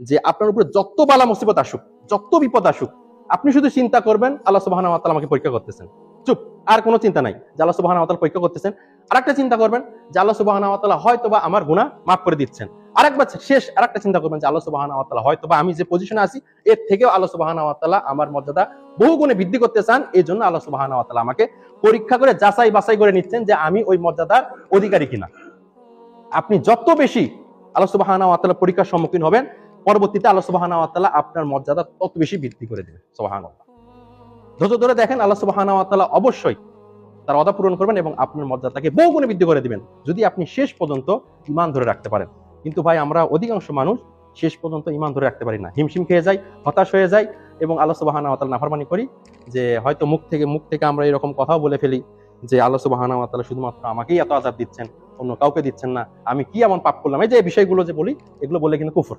যে আপনার উপরে যত বালা মুসিবত আসুক, যত বিপদ আসুক, আপনি শুধু চিন্তা করবেন, আল্লাহ তাআলা আমাকে পরীক্ষা করতেছেন। চুপ, আর কোনো চিন্তা নাই যে আল্লাহ ওয়া পরীক্ষা করতেছেন। আরেকটা চিন্তা করবেন যে আল্লাহ সুবহানাহু ওয়া তাআলা হয়তোবা আমার গুনাহ মাফ করে দিচ্ছেন। আরেকবার শেষ, আরেকটা চিন্তা করবেন যে আল্লাহ সুবহানাহু ওয়া তাআলা হয়তোবা আমি যে পজিশনে আছি, এর থেকেও আল্লাহ ওয়া আমার মর্যাদা বহু গুণে বৃদ্ধি করতে চান, এই জন্য আল্লাহ ওয়া আমাকে পরীক্ষা করে যাচাই বাছাই করে নিচ্ছেন যে আমি ওই মর্যাদার অধিকারী কিনা। আপনি যত বেশি আল্লাহ ওয়া পরীক্ষার সম্মুখীন হবেন পরবর্তীতে আল্লাহ সুবহানাহু ওয়া তাআলা আপনার মর্যাদা তত বেশি বৃদ্ধি করে দেবে, সুবহানাল্লাহ। ধৈর্য ধরে দেখেন আল্লাহ সুবহানাহু ওয়া তাআলা অবশ্যই তার অদা পূরণ করবেন এবং আপনার মর্যাদাকে বহু গুণে বৃদ্ধি করে দিবেন, যদি আপনি শেষ পর্যন্ত ইমান ধরে রাখতে পারেন। কিন্তু ভাই, আমরা অধিকাংশ মানুষ শেষ পর্যন্ত ইমান ধরে রাখতে পারি না। হিমশিম খেয়ে যাই, হতাশ হয়ে যাই এবং আল্লাহ সুবহানাহু ওয়া তাআলা নাফরমানি করি যে হয়তো মুখ থেকে মুখ থেকে আমরা এরকম কথাও বলে ফেলি যে আল্লাহ সুবহানাহু ওয়া তাআলা শুধুমাত্র আমাকেই এত আযাব দিচ্ছেন, অন্য কাউকে দিচ্ছেন না। আমি কি এমন পাপ করলাম? এই যে বিষয়গুলো যে বলি, এগুলো বলে কিন্তু কুফর।